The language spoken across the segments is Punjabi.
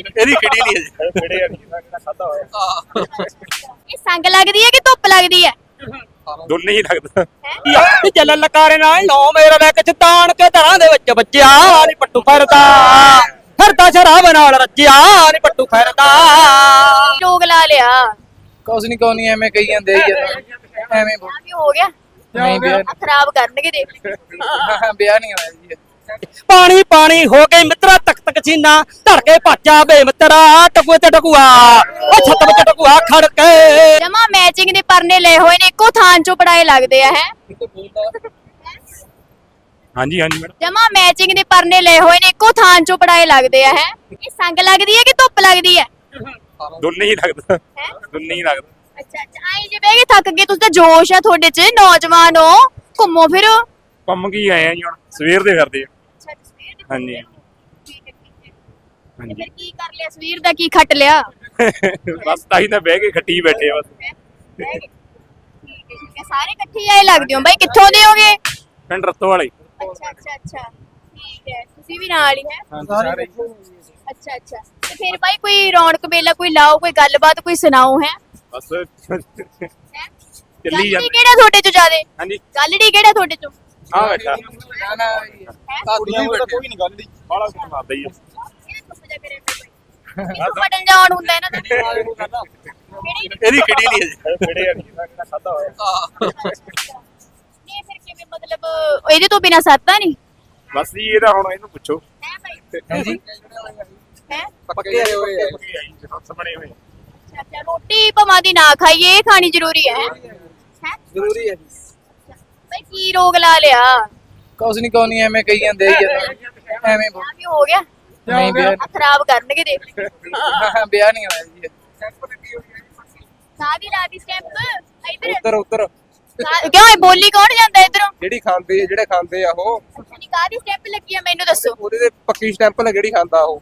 ਇਹਦੀ ਖਿੜੀ ਨਹੀਂ ਹੈ ਕਿਹੜੇ ਆ ਖਾਦਾ ਹੋਇਆ? ਇਹ ਸੰਗ ਲੱਗਦੀ ਹੈ ਕਿ ਧੁੱਪ ਲੱਗਦੀ ਹੈ? ਦੋਨੇ ਹੀ? ਲੱਗਦਾ ਤੇ ਚੱਲ ਲਕਾਰੇ ਨਾਲ ਨੌ ਮੇਰਾ ਲੈ ਕੇ ਚਤਾਨ ਕੇ ਧਰਾਂ ਦੇ ਵਿੱਚ ਬੱਜਿਆ ਨੀ ਪੱਟੂ ਫਿਰਦਾ। ਫਿਰਦਾ ਸ਼ਰਾਬ ਨਾਲ ਰੱਜਿਆ ਨੀ ਪੱਟੂ ਫਿਰਦਾ। ਰੋਗ ਲਾ ਲਿਆ। ਕੁਛ ਨਹੀਂ ਕੋਈ ਨਹੀਂ ਐਵੇਂ ਕਹੀ ਜਾਂਦੇ ਹੀ ਆ ਐਵੇਂ ਬੋਲ- ਆ ਕੀ ਹੋ ਗਿਆ। ਨਹੀਂ ਵਿਆਹ ਆ ਖਰਾਬ ਕਰਨਗੇ ਦੇਖ। ਲਈ। ਨਹੀਂ- ਵਿਆਹ ਨਹੀਂ ਹੋਇਆ ਜੀ। ਪਾਣੀ ਪਾਣੀ ਹੋ ਗਈ ਮਿੱਤਰਾ ਤਕ ਤਕ ਸੀਨਾ ਧੜ ਕੇ ਭਾਚਾ ਬੇ ਮਿੱਤਰਾ ਟਕੂਏ ਤੇ ਟਕੂਆ। ਉਹ ਛੱਤ ਵਿੱਚ ਟਕੂਆ ਖੜ ਕੇ ਜਮਾ ਮੈਚਿੰਗ ਦੇ ਪਰਨੇ ਲਏ ਹੋਏ ਨੇ ਇੱਕੋ ਥਾਂ ਚੋਂ ਪੜਾਏ ਲੱਗਦੇ ਆ ਹੈ? ਹਾਂਜੀ ਹਾਂਜੀ ਮੈਡਮ। ਜਮਾ ਮੈਚਿੰਗ ਦੇ ਪਰਨੇ ਲਏ ਹੋਏ ਨੇ ਇੱਕੋ ਥਾਂ ਚੋਂ ਪੜਾਏ ਲੱਗਦੇ ਆ ਹੈ? ਇਹ ਸੰਗ ਲੱਗਦੀ ਹੈ ਕਿ ਧੁੱਪ ਲੱਗਦੀ ਹੈ? ਦੋਨੇ ਹੀ ਲੱਗਦਾ। ਹੈ? ਦੋਨੇ ਹੀ ਲੱਗਦਾ। ਅੱਛਾ ਅੱਛਾ ਆਈ ਜੇ ਬਹਿ ਕੇ ਥੱਕ ਗਏ ਤੁਸੀਂ ਤਾਂ ਜੋਸ਼ ਆ ਤੁਹਾਡੇ 'ਚ ਨੌਜਵਾਨ ਹੋ। ਘੁੰਮੋ ਫਿਰੋ। ਕੰਮ ਕੀ ਆਏ ਆ ਜੀ ਹੁਣ ਸਵੇਰ ਦੇ ਕਰਦੇ ਆ। ਅੱਛਾ ਸਵੇਰ ਦੇ ਹਾਂਜੀ। ਹੈ ਹੈ ਤੇ ਫਿਰ ਕੀ ਕਰ ਲਿਆ? ਸਵੇਰ ਦਾ ਕੀ ਖੱਟ ਲਿਆ? ਬਸ ਤਾਂ ਹੀ ਤਾਂ ਬਹਿ ਕੇ ਖੱਟੀ ਬੈਠੇ ਆ ਬਸ। ਹੈਂ? ਠੀਕ ਹੈ ਠੀਕ ਹੈ। ਸਾਰੇ ਇਕੱਠੇ ਆਏ ਲੱਗਦੇ ਹੋ ਬਾਈ? ਕਿੱਥੋਂ ਦੇ ਹੋਗੇ? ਪਿੰਡ ਰਤੋ ਵਾਲੇ। ਅੱਛਾ ਅੱਛਾ ਅੱਛਾ। ਠੀਕ ਹੈ। ਤੁਸੀਂ ਵੀ ਨਾਲ ਹੀ ਹੈ? ਸਾਰੇ ਅੱਛਾ ਅੱਛਾ। ਤੇ ਫਿਰ ਬਾਈ ਕੋਈ ਰੌਣਕ ਮੇਲਾ ਕੋਈ ਲਾਓ ਕੋਈ ਗੱਲਬਾਤ ਕੋਈ ਸੁਣਾਓ ਹੈ? ਬਸ। ਚੱਲੀ ਚੱਲੀ ਜਾਂਦੇ। ਕਿਹੜਾ ਤੁਹਾਡੇ ਚੋਂ ਜ਼ਿਆਦੇ? ਹਾਂਜੀ। ਗੱਲੜੀ ਕਿਹੜਾ ਤੁਹਾਡੇ ਚੋਂ? ਆ ਬੈਠਾ। ਨਾ ਨਾ ਨੂੰ। ਤਾਂ ਕੋਈ ਨਹੀਂ ਗੱਲ ਦੀ ਬਾਲਾ ਕੁਝ ਮਾਰਦਾ ਹੀ ਆ। ਕੋਈ ਬਟਨ ਜਾਣ ਹੁੰਦਾ ਇਹਨਾਂ ਦਾ। ਕਿਹੜੀ ਇਹਦੀ ਖਿੜੀ ਨਹੀਂ ਹੈ ਕਿਹੜੇ ਆ ਖਾਦਾ ਹੋਇਆ। ਨਹੀਂ ਫਿਰ ਕਿਵੇਂ ਮਤਲਬ ਇਹਦੇ ਤੋਂ ਬਿਨਾ ਸਰਦਾ ਨਹੀਂ? ਬਸ ਜੀ ਇਹਦਾ ਹੁਣ ਇਹਨੂੰ ਪੁੱਛੋ। ਹੈ ਭਾਈ? ਹਾਂਜੀ। ਹੈ? ਪੱਕੇ ਆਏ ਹੋਏ ਆ। ਹੱਥ ਬਣੇ ਹੋਏ। ਅੱਛਾ ਅੱਛਾ ਰੋਟੀ ਭਵਾਂ ਦੀ ਨਾ ਖਾਈਏ ਇਹ ਖਾਣੀ ਜ਼ਰੂਰੀ ਹੈ। ਹੈ ਜ਼ਰੂਰੀ ਹੈ ਜੀ। ਭਾਈ ਕੀ ਰੋਗ ਲਾ ਲਿਆ? ਕੁਛ ਨਹੀਂ ਕੋਈ ਨਹੀਂ ਐਵੇਂ ਕਹੀ ਜਾਂਦੇ ਐਵੇਂ ਹੋ ਗਿਆ। ਨਹੀਂ ਵਿਆਹ ਆ ਖਰਾਬ ਕਰਨਗੇ ਦੇਖ ਲਈ। ਨਹੀਂ- ਵਿਆਹ ਨਹੀਂ ਹੋਇਆ ਜੀ। ਸਾਦੀ ਲਾਦੀ ਸਟੈਪ। ਇਧਰ। ਉੱਤਰ ਉੱਤਰ। ਕਿਉਂ ਇਹ ਬੋਲੀ ਕੌਣ ਜਾਂਦਾ ਇਧਰੋਂ? ਜਿਹੜੀ ਖਾਂਦੇ ਜਿਹੜੇ ਖਾਂਦੇ ਆ ਉਹ। ਨਹੀਂ ਕਾਦੀ ਸਟੈਪ ਲੱਗੀ ਆ ਮੈਨੂੰ ਦੱਸੋ। ਉਹਦੇ ਤੇ ਪੱਕੀ ਸਟੈਂਪ ਲੱਗ ਜਿਹੜੀ ਖਾਂਦਾ ਉਹ।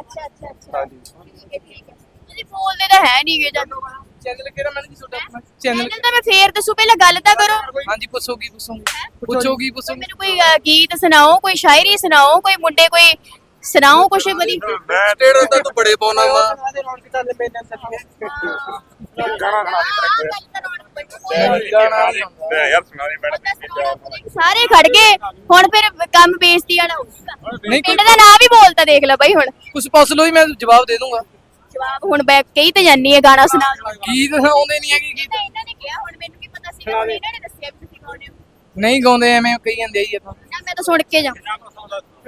ਅੱਛਾ ਅੱਛਾ ਅੱਛਾ। ਹਾਂਜੀ। ਠੀਕ ਹੈ ਠੀਕ ਹੈ ਤੁਸੀਂ ਬੋਲਦੇ ਤਾਂ ਹੈ ਨਹੀਂਗੇ ਜਦੋਂ। ਚੈਨਲ ਕਿਹੜਾ ਮੈਡਮ ਜੀ ਤੁਹਾਡਾ? ਚੈਨਲ ਤਾਂ ਮੈਂ ਫੇਰ ਦੱਸੂ ਪਹਿਲਾਂ ਗੱਲ ਤਾਂ ਕਰੋ। ਹਾਂਜੀ ਪੁੱਛੋਗੀ। ਪੁੱਛੋਗੀ ਪੁੱਛੋਗੀ ਕੋਈ ਪੁੱਛੋਗੀ। ਮੈਨੂੰ ਕੋਈ ਅ, ਗੀਤ ਸੁਣਾਓ ਕੋਈ ਸ਼ਾਇਰੀ ਸੁਣਾਓ ਕੋਈ ਮੁੰਡੇ ਕੋਈ ਸੁਣਾਓ ਕੁਛ ਵਧੀ ਮੈਂ ਸਟੇਟਸ ਤਾਂ ਤੂੰ ਬੜੇ ਪਾਉਣਾ ਵਾ। ਸੁਣਾ ਨਹੀਂ ਸਾਰੇ ਖੜ ਗਏ। ਹੁਣ ਫਿਰ ਕੰਮ ਬੇਇੱਜ਼ਤੀ ਵਾਲਾ ਹੋਊਗਾ ਨਹੀਂ ਪਿੰਡ ਦਾ ਨਾਂ ਵੀ ਬੋਲਤਾ ਦੇਖ ਲੈ ਬਾਈ ਹੁਣ। ਕੁਝ ਪੁੱਛ ਲਓ ਜੀ ਮੈਂ ਜਵਾਬ ਦੇ ਦੂੰਗਾ। ਜਵਾਬ ਹੁਣ ਬੈ ਕਹੀ ਤੇ ਜਾਨੀ ਹੈ ਗਾਣਾ ਸੁਣਾ। ਗੀਤ ਆਉਂਦੇ ਨਹੀਂ ਹੈਗੇ ਗੀਤ ਇਹਨਾਂ ਨੇ ਕਿਹਾ ਹੁਣ ਮੈਨੂੰ ਕੀ ਪਤਾ ਸੀਗਾ ਹੁਣ ਇਹਨਾਂ ਨੇ ਦੱਸਿਆ ਵੀ ਤੁਸੀਂ ਗਾਉਂਦੇ ਹੋ। ਨਹੀਂ ਗਾਉਂਦੇ ਐਵੇਂ ਕਹੀ ਜਾਂਦੇ ਹੀ ਆ ਨਾ ਮੈਂ ਤਾਂ ਸੁਣ ਕੇ ਜਾ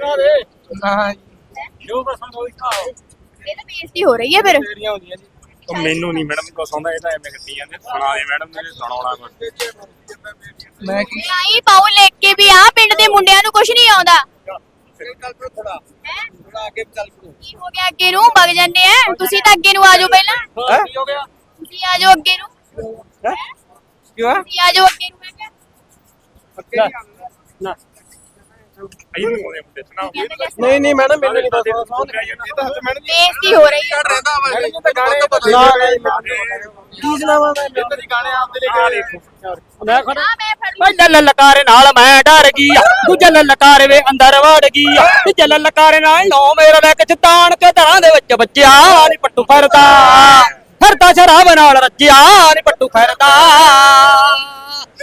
ਨਾ ਜੀ ਬਸ ਉਹ ਖਾਓ ਇਹ ਤਾਂ ਬੇਇੱਜ਼ਤੀ ਹੋ ਰਹੀ ਹੈ ਫਿਰ। ਜਿਹੜੀਆਂ ਹੁੰਦੀਆਂ ਜੀ। ਉਹ ਮੈਨੂੰ ਨਹੀਂ ਮੈਡਮ ਕੁਛ ਆਉਂਦਾ ਇਹ ਤਾਂ ਐਵੇਂ ਕੱਟੀ ਜਾਂਦੇ ਸੁਣਾ ਦੇ ਮੈਡਮ ਮੈਨੂੰ ਸੁਣਾਉਣਾ ਕੁਛ ਮੈਂ ਕੀ ਆਈ ਪਾਉ ਲੈ ਕੇ ਵੀ ਆ ਪਿੰਡ ਦੇ ਮੁੰਡਿਆਂ ਨੂੰ ਕੁਝ ਨਹੀਂ ਆਉਂਦਾ। ਚੱਲ ਪੜੋ ਥੋੜਾ ਹੈ? ਥੋੜਾ ਅੱਗੇ ਚੱਲ ਪੜੋ ਕੀ ਹੋ ਗਿਆ ਅੱਗੇ ਨੂੰ? ਵਗ ਜਾਂਦੇ ਆ। ਤੁਸੀਂ ਤਾਂ ਅੱਗੇ ਨੂੰ ਆ ਜਾਓ ਪਹਿਲਾਂ। ਕੀ ਹੋ ਗਿਆ? ਤੁਸੀਂ ਆ ਜਾਓ ਅੱਗੇ ਨੂੰ? ਕਿਉਂ? ਆ? ਤੁਸੀਂ ਆ ਜਾਓ ਅੱਗੇ ਨੂੰ ਮੈਂ ਕਿਹਾ। ਅੱਗੇ ਨਾ। ਨਹੀਂ ਸੁਣਾ ਨਹੀਂ ਨਹੀਂ ਮੈਡਮ ਮੈਨੂੰ ਨਹੀਂ ਦੱਸਣਾ ਇਹ ਤਾਂ ਮੈਡਮ ਜੀ ਬੇਇੱਜ਼ਤੀ ਹੋ ਰਹੀ ਹੈ? ਰਹਿੰਦਾ ਵਾ ਮੈਡਮ ਜੀ ਤਾਂ ਗਾਣੇ ਕੀ ਸੁਣਾਵਾਂ ਮੈਂ ਮੈਨੂੰ ਤਾਂ ਗਾਣੇ ਆਪਦੇ ਲਈ ਗਾ ਮੈਂ ਖੜਾ ਆ ਮੈਂ ਫੜ ਓਏ ਲੱਲ ਲਕਾਰੇ ਨਾਲ ਮੈਂ ਡਰ ਗਈ ਦੂਜੇ ਲੱਲ ਲਕਾਰੇ ਵੇ ਅੰਦਰ ਵੜ ਗਈ ਤੇ ਚੱਲ ਲਕਾਰੇ ਨਾਲ ਨੌ ਮੇਰਾ ਲੈ ਕੇ ਚਤਾਨ ਕੇ ਧਰਾਂ ਦੇ ਵਿੱਚ ਬੱਜਿਆ ਨੀ ਪੱਟੂ ਫਿਰਦਾ। ਫਿਰਦਾ ਸ਼ਰਾਬ ਨਾਲ ਰੱਜਿਆ। ਨੀ ਪੱਟੂ ਫਿਰਦਾ।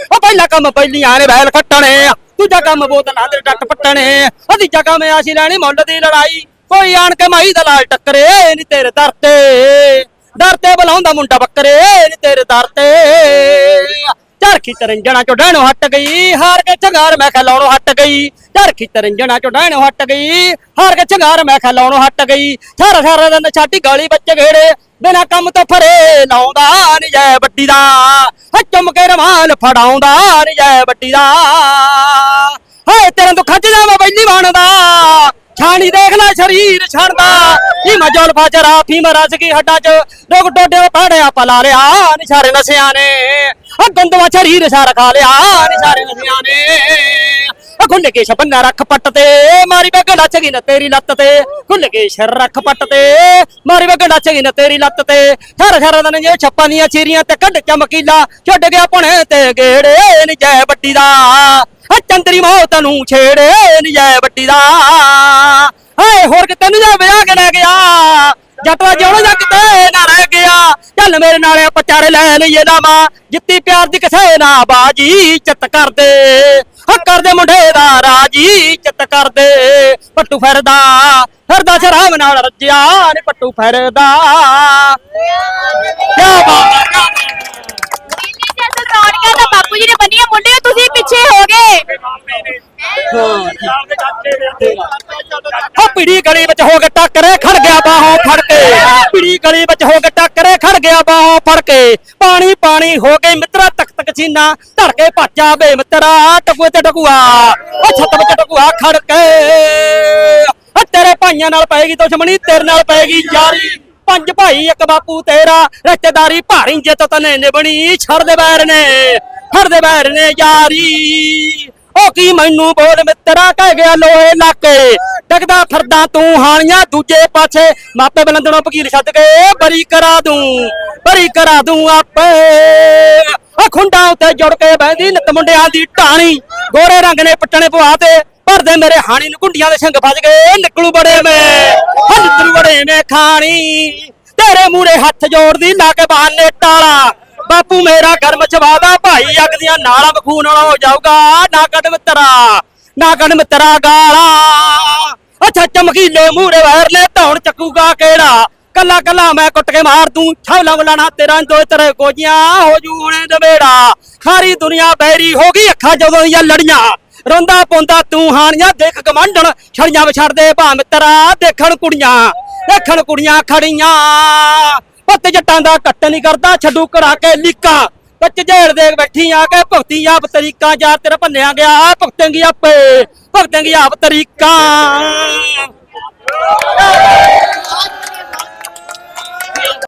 ਉਹ ਪਹਿਲਾ ਕੰਮ ਪਹਿਲੀਆਂ ਨੇ ਬੈਲ ਖੱਟਣੇ ਦੂਜਾ ਕੰਮ ਬੋਤਲਾਂ ਦੇ ਡੱਟ ਪੱਟਣੇ ਉਹ ਤੀਜਾ ਕੰਮ ਆਸੀ ਲੈਣੀ ਮੁੱਲ ਦੀ ਲੜਾਈ। ਕੋਈ ਆਣ ਕੇ ਮਾਈ ਦਾ ਲਾਲ ਟੱਕਰੇ ਨੀ ਤੇਰੇ ਦਰ ਤੇ। ਦਰ ਤੇ ਬੁਲਾਉਂਦਾ ਮੁੰਡਾ ਬੱਕਰੇ ਨੀ ਤੇਰੇ ਦਰ ਤੇ। ਝਰਖੀ ਤਰੰਜਣਾ ਚੋਂ ਡਹਿਣੋਂ ਹਟ ਗਈ, ਹਾਰ ਕੇ ਚੰਗਾਰ ਮੈਂ ਖਲਾਉਣੋਂ ਹਟ ਗਈ। ਝਰਖੀ ਤਰੰਜਣਾ ਚੋਂ ਡਹਿਣੋਂ ਹਟ ਗਈ, ਹਾਰ ਕੇ ਚੰਗਾਰ ਮੈਂ ਖਲਾਉਣੋਂ ਹਟ ਗਈ। ਸਾਰਾ ਸਾਰਾ ਦਿਨ ਛਾਟੀ ਗਾਲੀ ਬੱਚੇ ਘੇੜੇ ਬਿਨਾ ਕੰਮ ਤੋਂ ਫਰੇ ਲਾਉਂਦਾ ਨੀ ਜੈ ਵੱਡੀ ਦਾ। ਹ ਚੁੰਮ ਕੇ ਰਮਾਲ ਫੜਾਉਂਦਾ ਨੀ ਜੈ ਵੱਡੀ ਦਾ ਹਾਏ ਤੇਰੇ ਤੋਂ ਖੱਜ ਜਾ ਮੈਂ ਬੈਲੀ ਬਣਦਾ ਛਾਣੀ ਦੇਖ ਲੈ ਸਰੀਰ ਛੜਦਾ ਇਹ ਮਜਲ ਫਾਜਰਾ ਫੀ ਮਰਸ ਕੀ ਹੱਡਾਂ ਚ। ਲੋਕ ਡੋਡੇ ਪਾੜਿਆ, ਪਲਾ ਲਿਆ, ਨਿਸ਼ਾਰੇ ਨਸਿਆਂ ਨੇ। ਆ ਗੰਦਵਾ ਸਰੀਰ ਸਾਰਾ ਖਾ ਖੁੱਲ ਕੇ ਛਪੰਨਾ ਰੱਖ ਪੱਟ ਤੇ, ਮਾਰੀ ਬੈਗ ਨੱਚ ਗਈ ਨਾ ਤੇਰੀ ਲੱਤ ਤੇ। ਖੁੱਲ ਕੇ ਸ਼ਰ ਰੱਖ ਪੱਟ ਤੇ, ਮਾਰੀ ਬੈਗ ਨੱਚ ਗਈ ਨਾ ਤੇਰੀ ਲੱਤ ਤੇ। ਸਾਰਾ ਸਾਰਾ ਦਿਨ ਜੇ ਛੱਪਾਂ ਦੀਆਂ ਚੀਰੀਆਂ ਤੇ ਕੱਢ ਚਮਕੀਲਾ, ਛੱਡ ਗਿਆ ਪੁਣੇ ਤੇ ਗੇੜੇ ਨੀ ਜੈ ਵੱਡੀ ਦਾ। ਆ ਚੰਦਰੀ ਮੌਤ ਨੂੰ ਛੇੜੇ ਨੀ ਜੈ ਵੱਡੀ ਦਾ। ਹਾਏ ਹੋਰ ਕਿ ਤੈਨੂੰ ਜਾ ਵਿਆਹ ਕੇ ਲੈ ਗਿਆ ਜੱਟਵਾ ਜਿਉਣ ਜਾਂ ਕਿਤੇ ਨਾ ਰਹਿ ਗਿਆ ਚੱਲ ਮੇਰੇ ਨਾਲ ਆਪਾਂ ਚਾਰੇ ਲੈ ਲਈਏ ਨਾ ਮਾਂ। ਜਿੱਤੀ ਪਿਆਰ ਦੀ ਕਿਸੇ ਨਾ ਬਾਜੀ ਚਿੱਤ ਕਰਦੇ। ਹੋ ਕਰਦੇ ਮੁੰਡੇ ਦਾ ਰਾਜੀ ਚਿੱਤ ਕਰਦੇ। ਪੱਟੂ ਫਿਰਦਾ ਫਿਰਦਾ ਸ਼ਰਾਬ ਨਾਲ ਰੱਜਿਆ, ਨੀ ਪੱਟੂ ਫਿਰਦਾ। ਕਿਆ ਬਾਤ ਪਿੱਛੇ ਹੋ ਗਏ। ਉਹ ਪਿੜੀ ਗਲੀ ਵਿੱਚ ਹੋ ਕੇ ਟੱਕਰੇ ਖੜ ਗਿਆ ਬਾਹੋਂ ਫੜ ਕੇ। ਪਿੜੀ ਗਲੀ ਵਿੱਚ ਹੋ ਕੇ ਟੱਕਰੇ ਖੜ ਗਿਆ ਬਾਹੋਂ ਫੜ ਕੇ। ਪਾਣੀ ਪਾਣੀ ਹੋ ਗਈ ਮਿੱਤਰਾ ਤਕ ਤਕ ਸੀਨਾ ਧੜ ਕੇ ਭਾਚਾ ਬੇ ਮਿੱਤਰਾ ਟਕੂਏ ਤੇ ਟਕੂਆ ਉਹ ਛੱਤ ਵਿੱਚ ਟਕੂਆ ਖੜ ਕੇ। ਉਹ ਤੇਰੇ ਭਾਈਆਂ ਨਾਲ ਪਏਗੀ ਦੁਸ਼ਮਣੀ, ਤੇਰੇ ਨਾਲ ਪਏਗੀ ਯਾਰੀ। ਪੰਜ ਭਾਈ, ਇੱਕ ਬਾਪੂ ਤੇਰਾ, ਰਿਸ਼ਤੇਦਾਰੀ ਭਾਰੀ ਜਿੱਤ ਤਨੇ ਨਿਬਣੀ ਛੱਡ ਦੇ ਬੈਰ ਨੇ। ਫੜਦੇ ਦੇ ਬੈਰ ਨੇ ਯਾਰੀ। ਉਹ ਕੀ ਮੈਨੂੰ ਬੋਲ ਮਿੱਤਰਾ, ਕਹਿ ਗਿਆ ਲੋਹੇ ਲਾਕੇ। ਡਗਦਾ ਫਿਰਦਾ ਤੂੰ ਹਾਣੀਆਂ ਦੂਜੇ ਪਾਸੇ। ਮਾਪੇ ਬਲੰਦਣੋਂ ਵਕੀਲ ਛੱਡ ਕੇ ਬਰੀ ਕਰਾ ਦੂੰ, ਬਰੀ ਕਰਾ ਦੂੰ ਆਪੇ। ਆ ਖੁੰਡਾ ਉੱਤੇ ਜੁੜ ਕੇ ਬਹਿੰਦੀ ਨਿੱਤ ਮੁੰਡਿਆਂ ਦੀ ਢਾਣੀ। ਗੋਰੇ ਰੰਗ ਨੇ ਪੱਟਣੇ ਪਵਾ ਤੇ ਭਰਦੇ ਮੇਰੇ ਹਾਣੀ ਨੂੰ ਗੁੰਡੀਆਂ ਦੇ ਸਿੰਘ ਫਸ ਗਏ ਨਿਕਲੂ ਬੜੇ ਮੈਂ। ਹਾਂ ਬੜੇ ਮੈਂ ਖਾਣੀ। ਤੇਰੇ ਮੂਰੇ ਹੱਥ ਜੋੜਦੀ, ਲਾ ਕੇ ਬਹਾਨੇ ਟਾਲਾ। ਬਾਪੂ ਮੇਰਾ ਗਰਮ ਚਵਾਦਾ ਭਾਈ ਅੱਗ ਦੀਆਂ ਨਾਲਾਂ ਬਖੂਨ ਨਾਲ ਹੋ ਜਾਊਗਾ। ਨਾ ਕੱਢ ਮਿੱਤਰਾ ਨਾ ਕੱਢ ਮਿੱਤਰਾ ਗਾਲਾ। ਅੱਛਾ, ਚਮਕੀਲੇ ਮੂਰੇ ਵੈਰਲੇ ਧੌਣ ਚੱਕੂਗਾ ਕਿਹੜਾ? ਕੱਲਾ ਕੱਲਾ ਮੈਂ ਕੁੱਟ ਕੇ ਮਾਰ ਦੂੰ। ਛਾਵਲਾ ਵਲਾਣਾ ਤੇਰਾ, ਦੋ ਤਰੇ ਗੋਜੀਆਂ ਹੋ ਜੂ ਹੁਣੇ ਦਵੇੜਾ। ਸਾਰੀ ਦੁਨੀਆ ਬੈਰੀ ਹੋ ਗਈ, ਅੱਖਾਂ ਜਦੋਂ ਦੀਆਂ ਲੜੀਆਂ। ਰੋਂਦਾ ਪੋਂਦਾ ਤੂੰ ਹਾਣੀਆਂ, ਦੇਖ ਗਮੰਡਣ, ਛੜੀਆਂ ਵਿਛੜਦੇ ਭਾ ਮਿੱਤਰਾ ਦੇਖਣ ਕੁੜੀਆਂ। ਦੇਖਣ ਕੁੜੀਆਂ ਖੜੀਆਂ। ਪੁੱਤ ਜੱਟਾਂ ਦਾ ਕੱਟ ਨਹੀਂ ਕਰਦਾ, ਛੱਡੂ ਕਰਾ ਕੇ ਲੀਕਾਂ। ਵਿੱਚ ਝੇੜ ਦੇ ਬੈਠੀ ਆ ਕੇ ਭੁਗਤੀ ਆਪ ਤਰੀਕਾ, ਜਾ ਤੇਰਾ ਭੰਨਿਆ ਗਿਆ ਭਗਤੇਂਗੀ ਆਪੇ, ਭਗਤੇਂਗੀ ਆਪ ਤਰੀਕਾਂ।